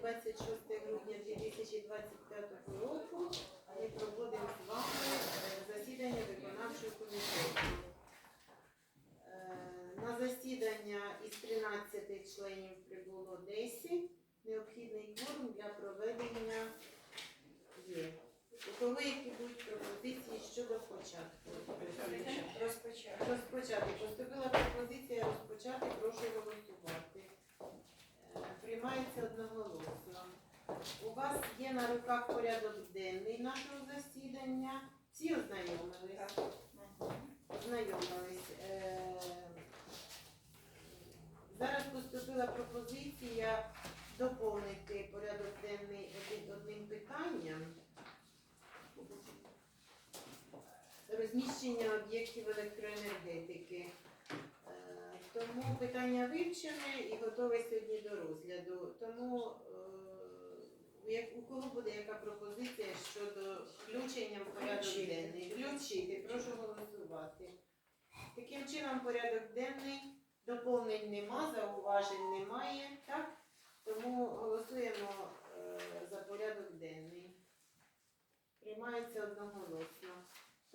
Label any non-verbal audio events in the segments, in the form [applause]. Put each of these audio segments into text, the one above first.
26 грудня 2025 року ми проводимо з вами е, засідання виконавчого комітету. Е, На засідання із 13 членів прибуло 10. Необхідний кворум для проведення є. У кого які будуть пропозиції щодо початку? Розпочати. Розпочати. Поступила пропозиція розпочати. Прошу голосувати. Приймається одноголосно. У вас є на руках порядок денний нашого засідання. Всі ознайомились? Ознайомились. Е, Зараз поступила пропозиція доповнити порядок денний одним питанням. Розміщення об'єктів електроенергетики. Тому питання вивчене і готове сьогодні до розгляду. Тому е, у кого буде яка пропозиція щодо включення в порядок денний? Включити, прошу голосувати. Таким чином, порядок денний доповнень нема, зауважень немає, так? Тому голосуємо е, за порядок денний. Приймається одноголосно.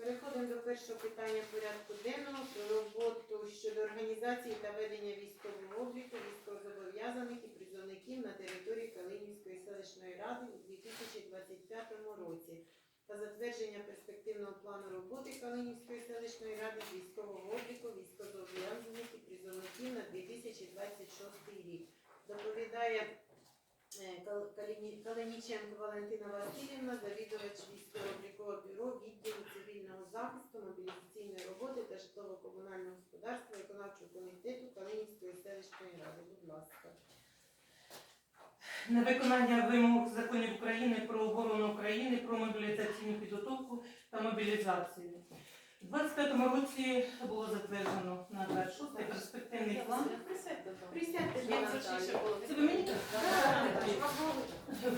Переходимо до першого питання порядку денного про роботу щодо організації та ведення військового обліку військовозобов'язаних і призовників на території Калинівської селищної ради у 2025 році та затвердження перспективного плану роботи Калинівської селищної ради військового обліку військовозобов'язаних і призовників на 2026 рік. Доповідає Калиніченко Валентина Васильівна, завідувач військово-облікового бюро відділу цивільного захисту, мобілізаційної роботи та житлово-комунального господарства виконавчого комітету Калинівської селищної ради. Будь ласка. на виконання вимог законів України про оборону України, про мобілізаційну підготовку та мобілізацію. У 2025 році було затверджено на 26 перспективний план. Присядьте, Щоб Наталя. зручніше було. Це ви мені так? Так, так,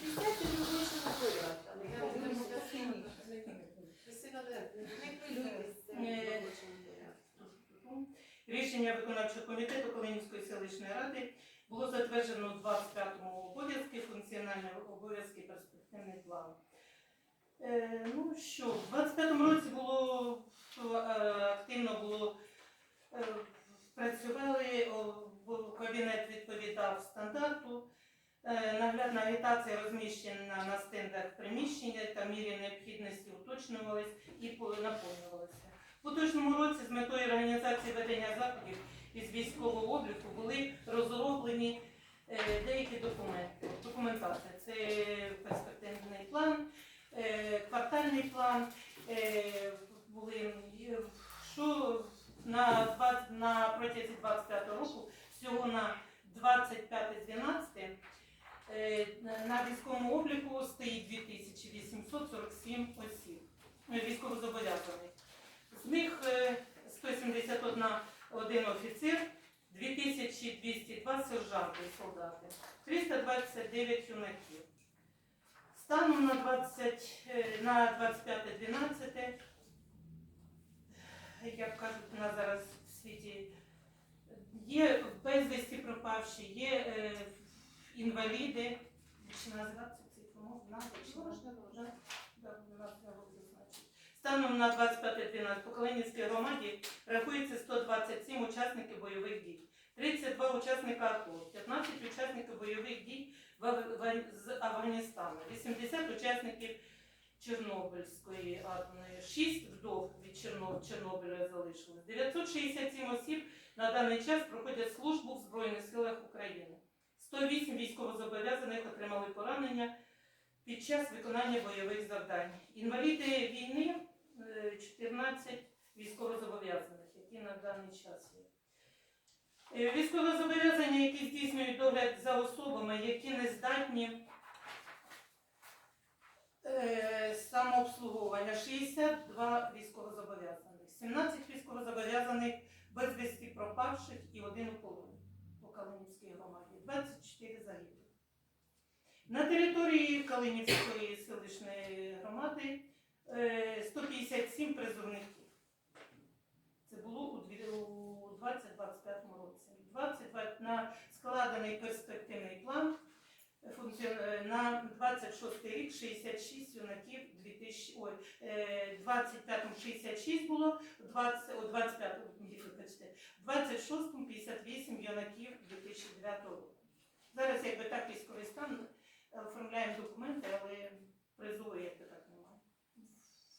Присядьте в робочому порядку. Не порядку. Рішення виконавчого комітету Калинівської селищної ради було затверджено у 25-му обов'язки, функціональні обов'язки, перспективний план. Е, ну що, в 25-му році було е, активно було е, працювали, кабінет відповідав стандарту. Наглядна агітація розміщена на стендах приміщення та мірі необхідності уточнювались і по- наповнювалися. У поточному році з метою організації ведення заходів із військового обліку були розроблені деякі документи. Документація це перспективний план, квартальний план. е, Були е, що на, 20 на протязі 25 року всього на 25-12 е, на військовому обліку стоїть 2847 осіб е, військовозобов'язаних. З них е, 171 один офіцер, 2202 сержанти і солдати, 329 юнаків. Станом на 20, е, на 25-12, як кажуть у нас зараз в світі, є безвісті пропавші, є е, інваліди. Чи називати цифру можна? Станом на 25.12 по Калинівській громаді рахується 127 учасників бойових дій, 32 учасника АТО, 15 учасників бойових дій з Афганістану, 80 учасників Чорнобильської атомної, 6 вдов від Чорно- Чорнобиля залишилось, 967 осіб на даний час проходять службу в Збройних силах України. 108 військовозобов'язаних отримали поранення під час виконання бойових завдань. Інваліди війни е, 14 військовозобов'язаних, які на даний час є. Е, Військовозобов'язані, які здійснюють догляд за особами, які не здатні е, самообслуговування, 62 військовозобов'язаних, 17 військовозобов'язаних безвісті пропавших і один у полоні по Калинівській громаді, 24 загиблих. На території Калинівської селищної громади е, 157 призовників. Це було у 2025 році. 22 на складений перспективний план на 26 рік 66 юнаків 2000, ой, е, 25-му 66 було, 20, о, 25-му, вибачте, 26-му 58 юнаків 2009 року. Зараз якби так військовий стан, е, оформляємо документи, але призову якби так немає.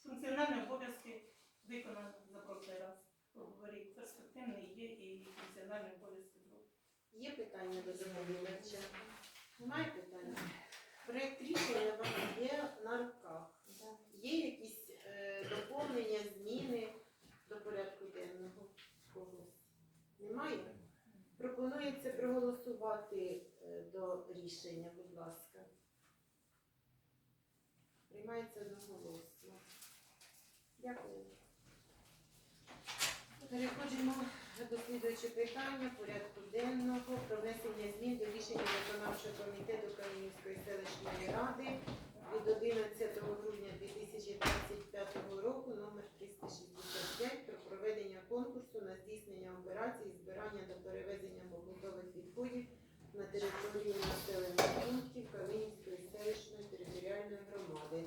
Функціональні обов'язки виконано за прошлий раз. Говорить, перспективний є і функціональні обов'язки зроблені. Є питання до доповідача? Немає питань? Проєкт рішення у вас є на руках. Є якісь е, доповнення, зміни до порядку денного когось? Немає? Пропонується проголосувати е, до рішення, будь ласка. Приймається одноголосно. Дякую. Переходимо до слідуючого питання порядку денного про внесення змін до рішення виконавчого комітету Кам'янської селищної ради від 11 грудня 2025 року номер 365 про проведення конкурсу на здійснення операцій збирання та перевезення побутових відходів на території населених пунктів Калинівської селищної територіальної громади.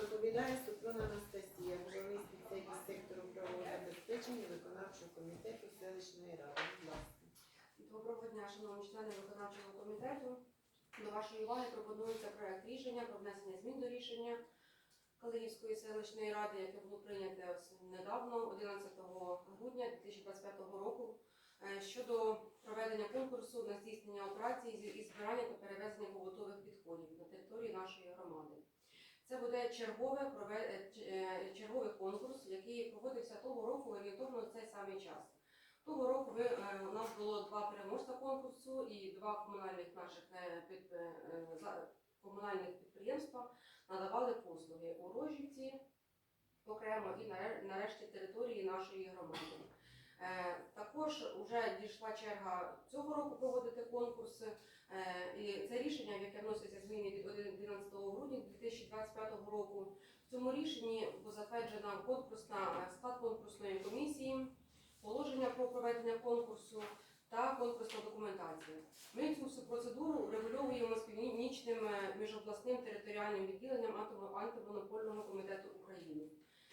Доповідає Супрун Анастасія, головний спеціаліст сектору правового забезпечення комітету селищної ради. Будь ласка. Доброго дня, шановні члени виконавчого комітету. До вашої уваги пропонується проект рішення про внесення змін до рішення Калинівської селищної ради, яке було прийнято недавно, 11 грудня 2025 року, е, щодо проведення конкурсу на здійснення операцій зі- збирання та перевезення побутових відходів на території нашої громади. Це буде чергове е, е, черговий конкурс, проводився того року орієнтовно в цей самий час. Того року ви, е, у нас було два переможця конкурсу і два комунальних наших е, під, е, комунальних підприємства надавали послуги у Рожівці окремо і нарешті території нашої громади. Також вже дійшла черга цього року проводити конкурси. Е, І це рішення, яке вносяться зміни від 11 грудня 2025 року. В цьому рішенні затверджена конкурсна е, склад конкурсної комісії, положення про проведення конкурсу та конкурсна документація. Ми цю процедуру регульовуємо з північним е, міжобласним територіальним відділенням антимонопольного комітету України.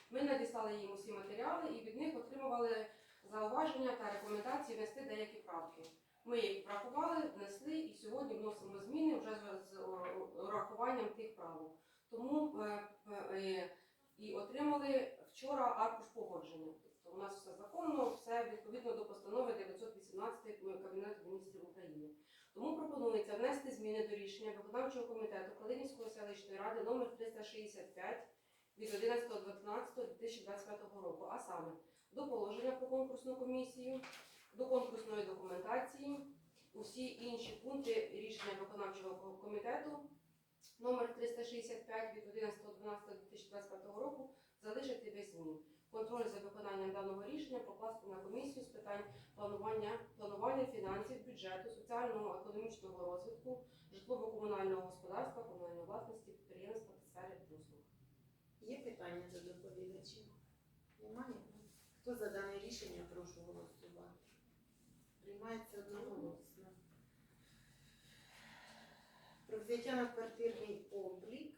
Ми надіслали їм усі матеріали і від них отримували зауваження та рекомендації внести деякі правки. Ми їх врахували, внесли сьогодні вносимо зміни вже з, урахуванням тих правок. Тому е, е, і отримали вчора аркуш погодження. Тобто у нас все законно, все відповідно до постанови 918 Кабінету міністрів України. Тому пропонується внести зміни до рішення виконавчого комітету Калинівської селищної ради номер 365 від 11.12.2025 року, а саме до положення про конкурсну комісію, до конкурсної документації, усі інші пункти рішення виконавчого комітету номер 365 від 11.12.2025 року залишити без змін. Контроль за виконанням даного рішення покласти на комісію з питань планування, планування фінансів, бюджету, соціального економічного розвитку, житлово-комунального господарства, комунальної власності, підприємства та сфери послуг. Є питання до доповідачів? Немає? Хто за дане рішення, прошу голосувати. Приймається одноголосно. Про на квартирний облік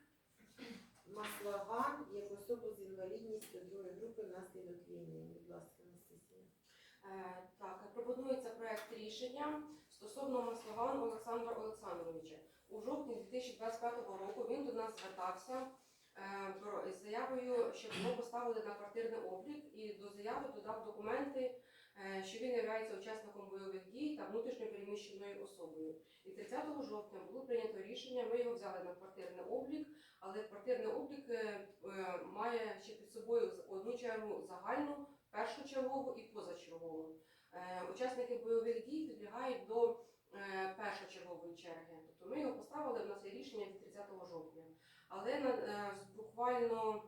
Маслаган як особу з інвалідністю другої групи внаслідок війни. Будь ласка, Анастасія. Е, Так, пропонується проект рішення стосовно Маслован Олександра Олександровича. У жовтні 2025 року він до нас звертався е, з заявою, щоб його поставили на квартирний облік, і до заяви додав документи, що він є учасником бойових дій та внутрішньо переміщеною особою. І 30 жовтня було прийнято рішення. Ми його взяли на квартирний облік, але квартирний облік е, е, має ще під собою одну чергу загальну першочергову і позачергову. Е, Учасники бойових дій підлягають до е, першочергової черги. Тобто ми його поставили, в нас є рішення від 30 жовтня. Але е, буквально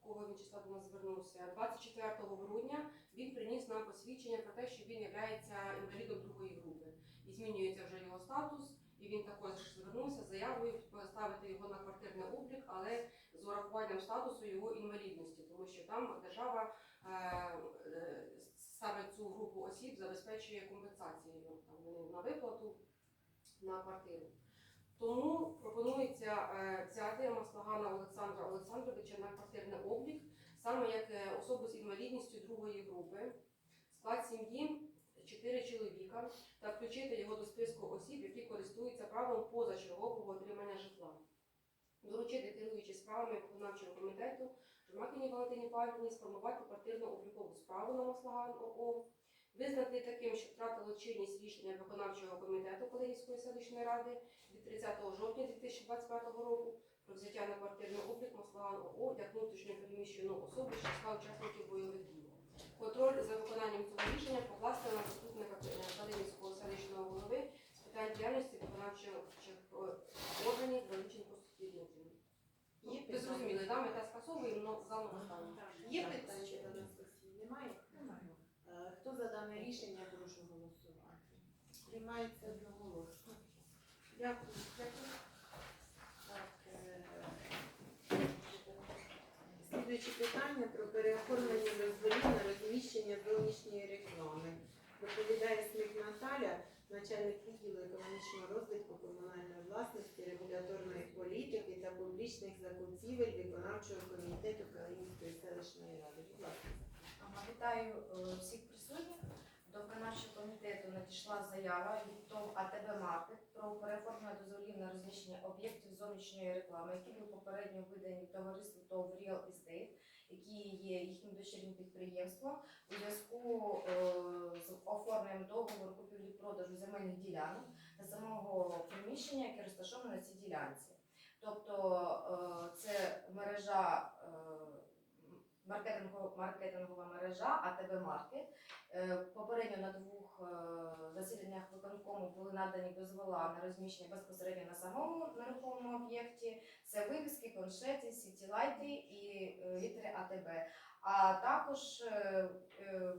кого він числа до нас звернувся, 24 грудня він приніс нам посвідчення про те, що він є інвалідом другої групи. І змінюється вже його статус, і він також звернувся з заявою поставити його на квартирний облік, але з урахуванням статусу його інвалідності, тому що там держава е, е, саме цю групу осіб забезпечує компенсацією на виплату на квартиру. Тому пропонується е, взяти Маслагана Олександра Олександровича на квартирний облік, саме як е, особу з інвалідністю другої групи, склад сім'ї 4 чоловіка, та включити його до списку осіб, які користуються правом позачергового отримання житла. Доручити керуючи справами виконавчого комітету Жмакіні Валентині Павлівні сформувати квартирно-облікову справу на Маслаган ОО, визнати таким, що втратило чинність рішення виконавчого комітету Колегівської селищної ради від 30 жовтня 2025 року про взяття на квартирний облік Маслаган ОО як внутрішньо переміщену особу з числа учасників бойових дій. Контроль за виконанням цього рішення покласти на заступника Калинівського селищного голови з питань діяльності виконавчих органів Величенко Є Ви зрозуміли, да? ми та скасовуємо, але заново ставимо. Є питання до Анастасії? Немає? Е, Хто за дане рішення, прошу голосувати. Приймається одноголосно. Дякую. Дякую. Так, е, Слідуюче питання про переоформлення дозволів на розміщення зовнішньої реклами. Доповідає Смик Наталя, начальник відділу економічного розвитку комунальної власності, регуляторної політики та публічних закупівель виконавчого комітету Калинівської селищної ради. Будь ласка. Вітаю е, всіх присутніх. До виконавчого комітету надійшла заява від ТОВ АТБ Маркет про переоформлення дозволів на розміщення об'єктів зовнішньої реклами, які були попередньо видані товариству ТОВ Real Estate, які є їхнім дочірнім підприємством у зв'язку е, з оформленням договору купівлі-продажу земельних ділянок та самого приміщення, яке розташоване на цій ділянці. Тобто е, це мережа. Маркетингова, мережа АТБ Маркет. Е, Попередньо на двох е, засіданнях виконкому були надані дозвола на розміщення безпосередньо на самому нерухомому об'єкті. Це вивіски, планшети, сітілайти і е, літери АТБ. А також е, е,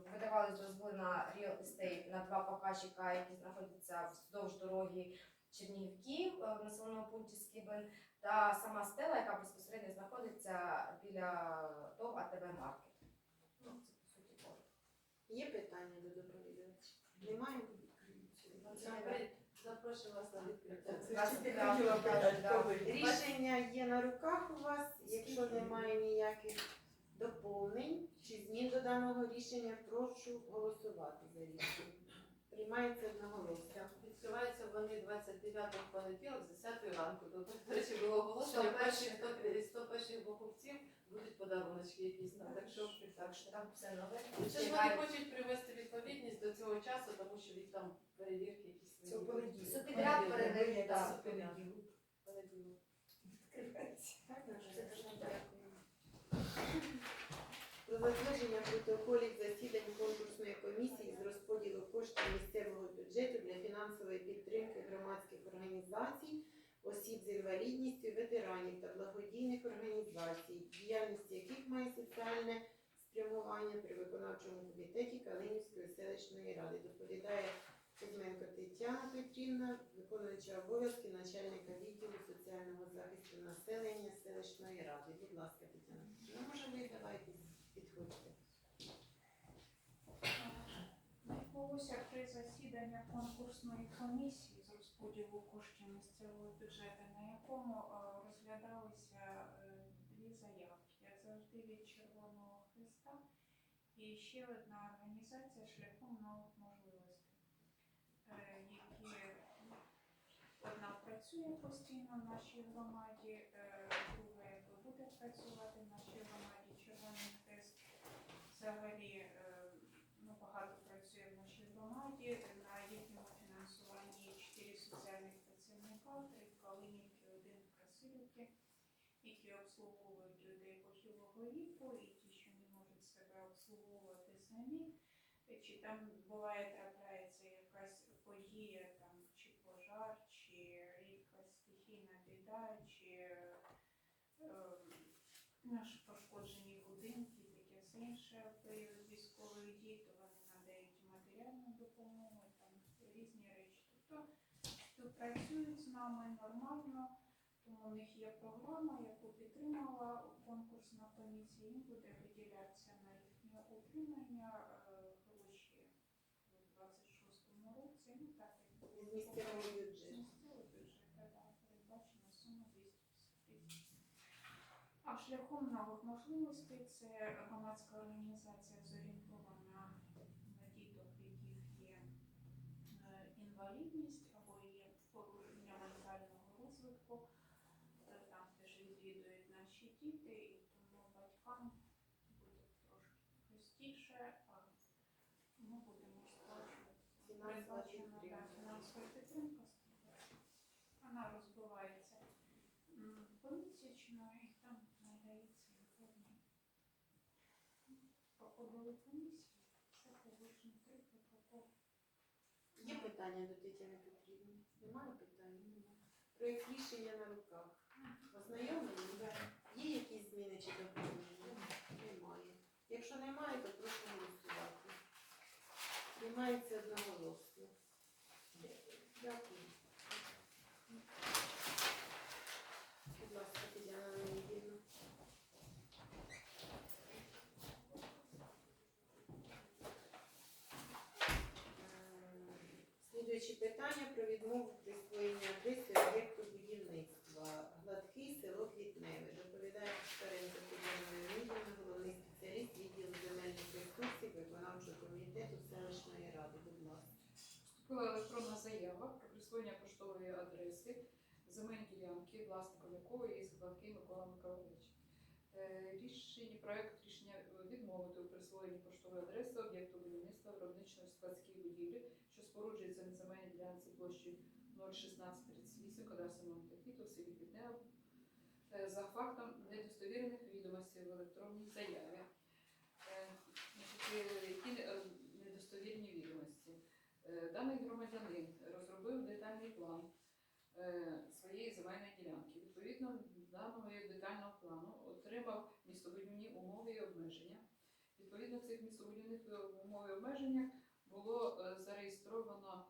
дозволи на Real Estate на два показчика, які знаходяться вздовж дороги Чернігів-Київ е, в населеному пункті Скібен та сама стела, яка безпосередньо знаходиться біля ТОВ АТБ Маркет. Ну, це по суті кожен. Є питання до доповідача? Немає? Запрошую вас на відкриття. Рішення є на руках у вас. Якщо немає ніяких доповнень чи змін до даного рішення, прошу голосувати за рішення. Приймається одноголосно. Відкриваються вони 29 в понеділок з 10 ранку. Тобто, до речі, було оголошення, перші перших. 100, 100 перших покупців будуть подаруночки якісь там. Так що Так що там все нове. Ще ж вони хочуть привести відповідність до цього часу, тому що від там перевірки якісь. Це понеділок. Супідряд Понеділок. Так, так. супідряд. Понеділок. Про затвердження протоколів засідань конкурсної комісії з розподілу коштів місцевого бюджету для фінансової підтримки громадських організацій, осіб з інвалідністю, ветеранів та благодійних організацій, діяльність яких має соціальне спрямування при виконавчому комітеті Калинівської селищної ради. Доповідає Кузьменко Тетяна Петрівна, виконуюча обов'язки начальника відділу соціального захисту населення селищної ради. Будь ласка, Тетяна Петрівна, може ви давайте підходьте. Відбулося три засідання конкурсної комісії з розподілу коштів місцевого бюджету, на якому е, розглядалися е, дві заявки. Як завжди від Червоного Христа і ще одна організація шляхом нових можливостей, е, які одна працює постійно в нашій громаді, друга буде працювати в нашій громаді Червоний Хрест. Взагалі е, ну, багато працює в нашій громаді. На їхньому фінансуванні є чотири соціальних працівника, три в Калинівці, один в Красилівці, які обслуговують людей похилого віку і ті, що не можуть себе обслуговувати самі. Е, Чи там буває трапляється якась подія, там чи пожар, чи якась стихійна біда, чи е, ж пошкоджені будинки, таке все інше період військових дій, то вони надають матеріальну допомогу, там різні речі. Тобто співпрацюють з нами нормально, у них є програма, яку підтримала конкурсна комісія, їм буде виділятися на їхнє утримання е, гроші у 26-му році. Ну, так, А шляхом нових можливостей це громадська організація Є питання до Тетяни Петрівни? Немає питань? Проєкт рішення на руках. Ознайомлені? Є якісь зміни чи доповнення? Немає. Якщо немає, то прошу голосувати. Приймається одноголосно. Дякую. Будь ласка, Тетяна Леонідівна. Е, Слідуючі питання про відмову присвоєння адреси об'єкту будівництва. Гладкий село Квітневе. Доповідає Старенко Тетяна Леонідівна, головний спеціаліст відділу земельних ресурсів виконавчого комітету селищної ради. Будь ласка. Електронна заява про присвоєння поштової адреси земельні ділянки, власником якої є Гладкий Микола Миколаївич. Е, Рішення, проект рішення відмовити у присвоєнні поштової адреси об'єкту будівництва виробничої складської будівлі, споруджується на земельній ділянці площі 01638 кадастрового техніту в селі Квітнево е, за фактом недостовірених відомостей в електронній заяві. Е, е, Які недостовірні відомості? Даний громадянин розробив детальний план своєї земельної ділянки. Відповідно даного детального плану отримав містобудівні умови і обмеження. Відповідно цих містобудівних умов і обмеження було е, зареєстровано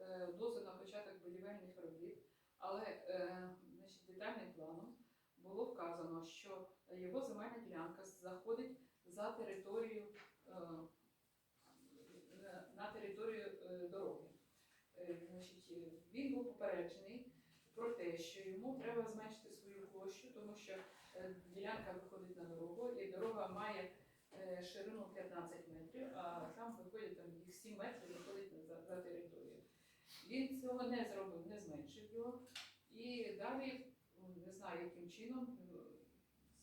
е, дозвіл на початок будівельних робіт, але е, значить, детальним планом було вказано, що його земельна ділянка заходить за територію на- територію дороги. Значить, він був попереджений про те, що йому треба зменшити свою площу, тому що ділянка виходить на дорогу, і дорога має ширину 15 метрів, а там 7 метрів виходить за, за територію. Він цього не зробив, не зменшив його. І далі, не знаю яким чином, е,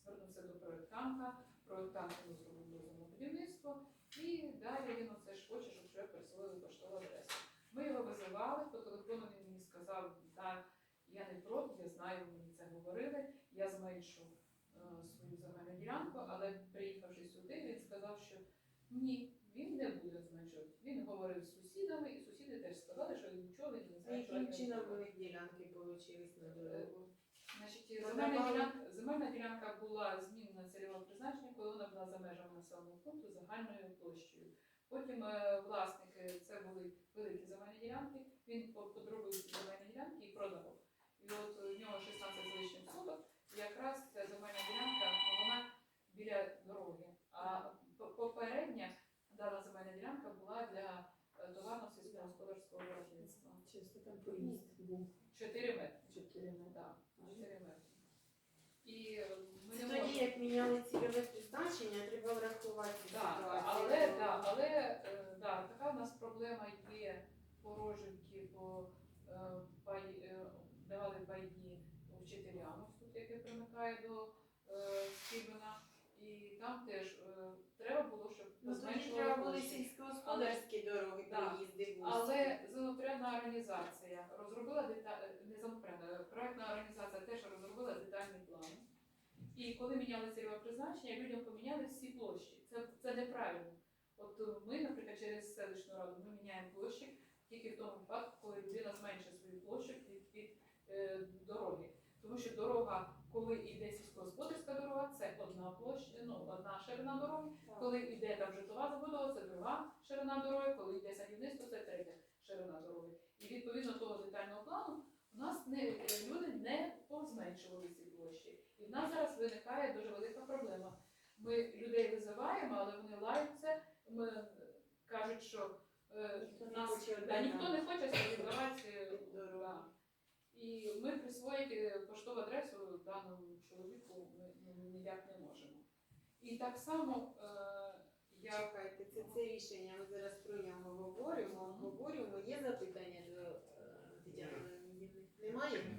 звернувся до проєктанта, проєктант зробив дозвіл на будівництво, і далі він оце ж хоче, щоб вже присвоїли поштову адресу. Ми його визивали, по телефону він мені сказав, так, я не проти, я знаю, мені це говорили, я зменшу е, свою земельну ділянку, але приїхавши сюди, він сказав, що ні, він не буде. Він говорив з сусідами, і сусіди теж сказали, що нічого він не зменшувати яким чином них ділянки получились на дорогу? Значить, земельна ділянка, земельна ділянка була змінена цільового призначення, коли вона була за межами населеного пункту загальною площею. Потім е, власники це були великі земельні ділянки. Він по- подробив земельні ділянки і продав. І от у нього 16 з лишнім соток. І якраз ця земельна ділянка вона біля дороги. А попередня дана земельна ділянка була для е, товарно сільськогосподарського виробництва. Був 4 метри. 4 метри. Так, 4 метри. І е, ми не Тоді, можемо. як міняли цільове призначення, треба врахувати Да, ситуацію. але, да, але е, да, така в нас проблема є по роженки, по е, пай, е, давали пайні вчителям, ось тут яке примикає до е, Стібена. І там теж е, треба було, щоб Ну, тоді зменшували треба були площу. сільськогосподарські дороги, Да. проїзди, вузькі. Але занопорядна організація розробила деталь, не занопорядна, проектна організація теж розробила детальний план. І коли міняли цільове призначення, людям поміняли всі площі. Це, це неправильно. От е, ми, наприклад, через селищну раду ми міняємо площі тільки в тому випадку, коли людина зменшує свою площу від, від е, дороги. Тому що дорога, коли йде сільськогосподарська дорога, це одна площа, ну одна ширина дороги. Коли йде там житлова забудова, це друга ширина дороги, коли йде садівництво, це третя ширина дороги. І відповідно того детального плану у нас не, е, люди не позменшували ці площі. І в нас зараз виникає дуже велика проблема. Ми людей визиваємо, але вони лаються, ми кажуть, що е, Ніхто не нас хоче да, ніхто не хоче. Дорогу. [laughs] Да. І ми присвоїти поштову адресу даному чоловіку ми ну, ніяк не можемо. І так само е, я Чекайте, це, це рішення. Ми зараз про нього говоримо. Обговорюємо. Є запитання до е, Тетяни? Немає?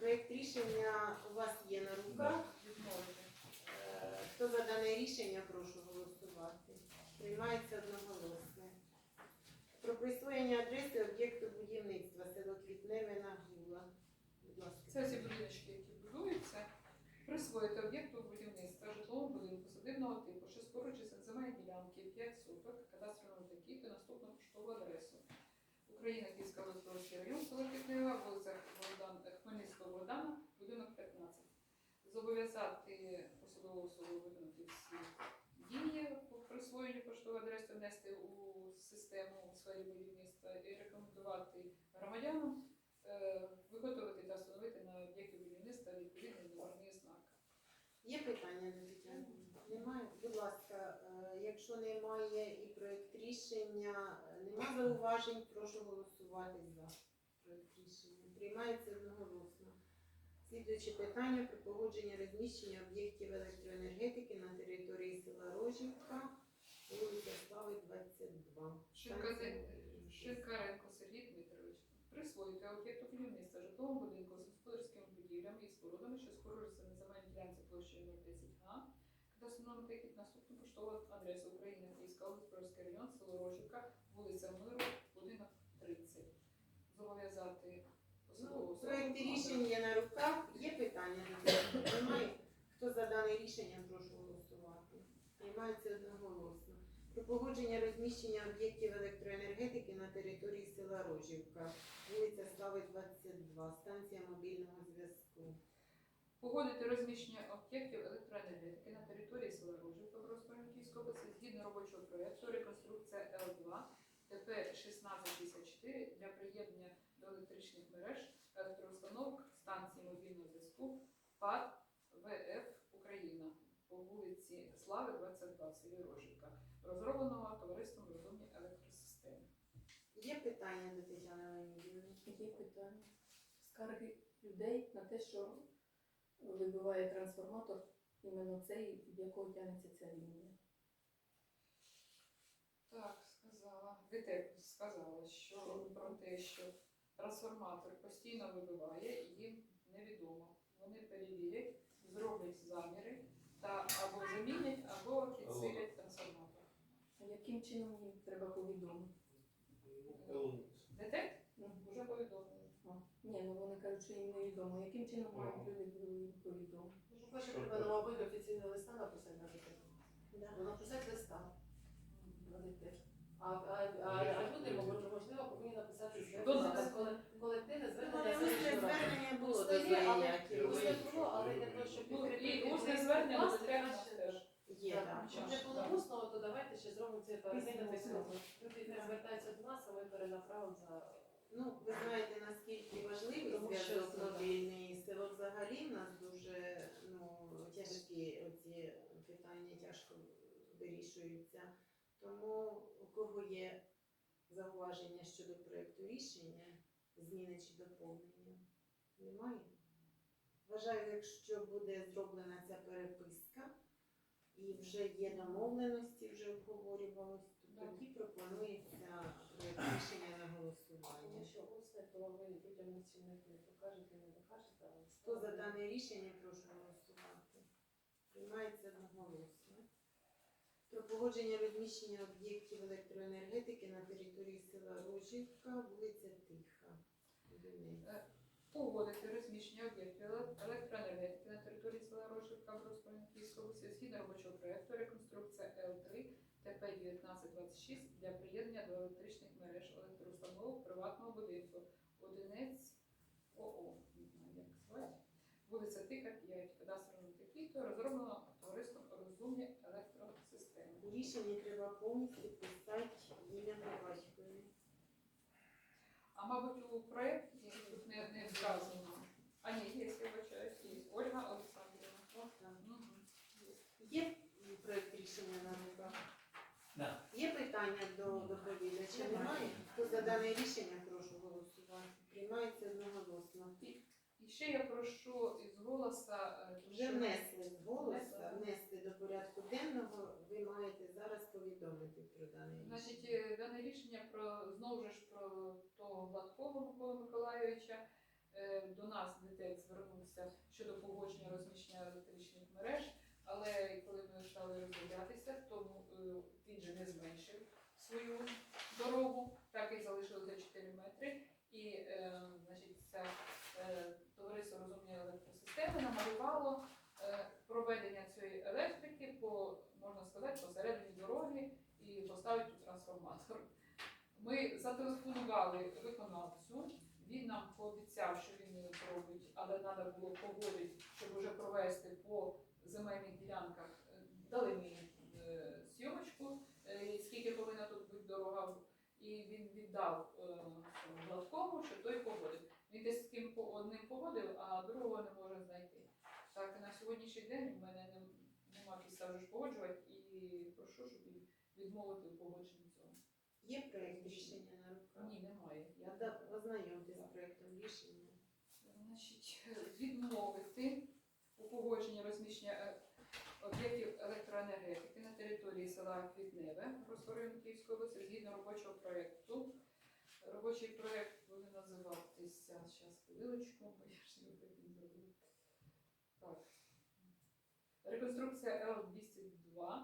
Проєкт рішення у вас є на руках. Е, Хто за дане рішення, прошу голосувати. Приймається одноголосно. Про присвоєння адреси об'єкту будівництва село Квітневе на Гула. Будь. Це ці будиночки, які будуються, присвоїти об'єкту будівництва житлового будинку садибного типу, що споруджується на земельній ділянки 5 соток, кадастровому такі та наступну поштову адресу. Україна, Київська Володимирський район, село Китнева, вулиця Богдан, Хмельницького Богдана, будинок 15. Зобов'язати посадову особу виконати всі дії по присвоєнню поштової адреси, внести у систему у сфері будівництва і рекомендувати громадянам е, виготовити та встановити на об'єкті будівництва відповідний номерний знак. Є питання до Тетяни? Немає? Будь ласка, е, якщо немає і проєкт рішення, е, нема зауважень, прошу голосувати за. Приймається одноголосно. Слідуюче питання про погодження розміщення об'єктів електроенергетики на території села Рожівка, вулиця Слави, 22. Шинкаре- Шинкаренко Сергій Дмитрович. Присвоїти об'єкту будівництва житлового будинку з господарськими будівлями і спорудами, що споруджуються на земельній ділянці площею 010 га, кадастровому тикет наступну поштову адресу України, Київська область, Бродський район, село Рожівка, вулиця Миру, будинок 30. Зобов'язати Ну, є на руках. Є питання цього? Немає? Хто за дане рішення, прошу голосувати. Приймається одноголосно. Про погодження розміщення об'єктів електроенергетики на території села Рожівка, вулиця Слави, 22, станція мобільного зв'язку. Погодити розміщення об'єктів електроенергетики на території села Ружівка Бродської Київської області згідно робочого проєкту реконструкція Л2 ТП 1654 для приєднання електроустановок станції мобільного зв'язку ПАД ВФ Україна по вулиці Слави 22 в селі Рожівка, розробленого товариством розумні електросистеми. Є питання до Тетяни Леонідівни? Є питання. Скарги людей на те, що вибиває трансформатор іменно цей, від якого тягнеться ця лінія. Так, сказала. ДТЕК сказала, що про те, що трансформатор постійно вибиває, і їм невідомо. Вони перевірять, зроблять заміри та або замінять, або підсилять трансформатор. А яким чином їм треба повідомити? ДТЕК Ну, вже повідомили. Ні, ну вони кажуть, що їм невідомо. Яким чином мають люди їм повідомити? По-перше, треба на мабуть офіційний листа написати на ЖКХ. Да. Ну, Написати листа. на ДТЕК. А, а, а, а люди, мабуть, можливо, повинні написати звернення, нас? коли- колективне Ну, звернення. звернення було до але було, для того, щоб Ну, і усне звернення до теж. Є, Так, так. Щоб не було усного, то давайте ще зробимо це перейдемо Люди не звертаються до нас, а ми перенаправимо за Ну, ви знаєте, наскільки важливий Тому що зв'язок це, мобільний. Село взагалі в нас дуже ну, тяжкі оці питання тяжко вирішуються. Тому у кого є зауваження щодо проєкту рішення, зміни чи доповнення? Немає? Вважаю, якщо буде зроблена ця переписка і вже є домовленості, вже обговорювалось, то тоді пропонується проєкт рішення на голосування. тому що усне, то ви людям цінних не покажете, не докажете. Хто за дане рішення, прошу голосувати. Приймається одноголосно. Про погодження розміщення об'єктів електроенергетики на території села Рожівка, вулиця Тиха. Одиниця. Погодити розміщення об'єктів електроенергетики на території села Рожівка Київської області згідно робочого проєкту реконструкція Л3 ТП 1926 для приєднання до електричних мереж електроустановок приватного будинку. Одинець ОО, як звати, вулиця Тика 5, кадастровому текіту, розроблено товариством розумні електросистеми. У рішенні треба повністю писати ім'я батькові. А мабуть, у проєкті тут не, не вказано. А ні, є, я вибачаюсь, є. Ольга Олександрівна. Мгм. Є проєкт рішення на руках? Да. Є питання до доповідача? Немає? Хто за дане рішення, прошу голосувати. Приймається одноголосно. І ще я прошу із голоса е, Вже що- внесли з голосу, Внесли. внести до порядку денного. Маєте зараз повідомити про дане рішення. Значить, е, дане рішення про знову ж про того Гладкого Миколи Миколайовича е, до нас ДТЕК звернувся щодо погодження розміщення електричних мереж, але коли ми стали розглядатися, то е, він же не зменшив свою дорогу, так і залишилося 4 метри. І е, значить, це е, товариство розумні електросистеми намалювало е, проведення цієї електрики по, можна сказати, посередині дороги і поставить тут трансформатор. Ми зателефонували виконавцю, він нам пообіцяв, що він не зробить, але треба було погодити, щоб вже провести по земельних ділянках, е, дали мені е, зйомочку, е, скільки повинна тут бути дорога, і він віддав е, Гладкому, що той погодив. Він десь з ким одним погодив, а другого не може знайти. Так, на сьогоднішній день в мене нем- нема підстав погоджувати і прошу, щоб від- відмовити у погодженні цього. Є проєкт рішення на руках? Ні, немає. Я Надо ознайомтесь з проєктом рішення. Значить, відмовити у погодженні розміщення е, об'єктів електроенергетики на території села Квітневе Ростовської Київської області згідно робочого проєкту. Робочий проєкт буде називатися, зараз хвилиночку, бо я ж його потім забуду. Так. Реконструкція Л-202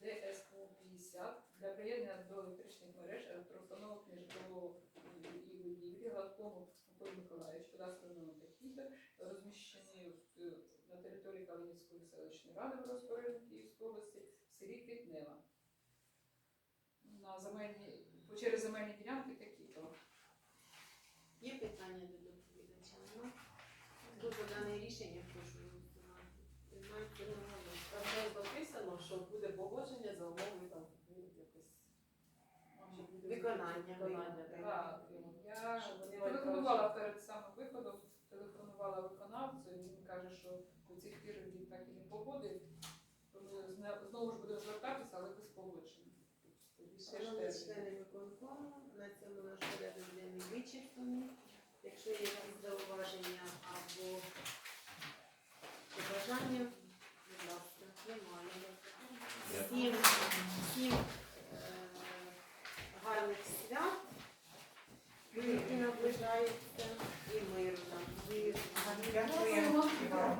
ДСО 50 для приєднання до електричних мереж електроустановок нежитлового і будівлі Гладкому Миколі Миколаївич, кадастровий номер такий-то, розміщені на території Калинівської селищної ради в Київської області в селі Квітнева. На земельні, по- через земельні ділянки такі-то. Є питання до доповідача? Нема? Хто за дане рішення прошу голосувати? Приймається одноголосно. Там десь написано, що буде погодження за умови там ну, якось. що буде Виконання, Виконання. так. Я телефонувала перед самим виходом, телефонувала виконавцю, і він каже, що до цих пір він так і не погодив. Знову ж будемо звертатися, але без погодження. Шановні члени виконкому, на цьому наш порядок денний вичерпаний. Якщо є якісь зауваження або побажання, будь ласка, немає. Всім які наближаються, і миру нам. Дякуємо.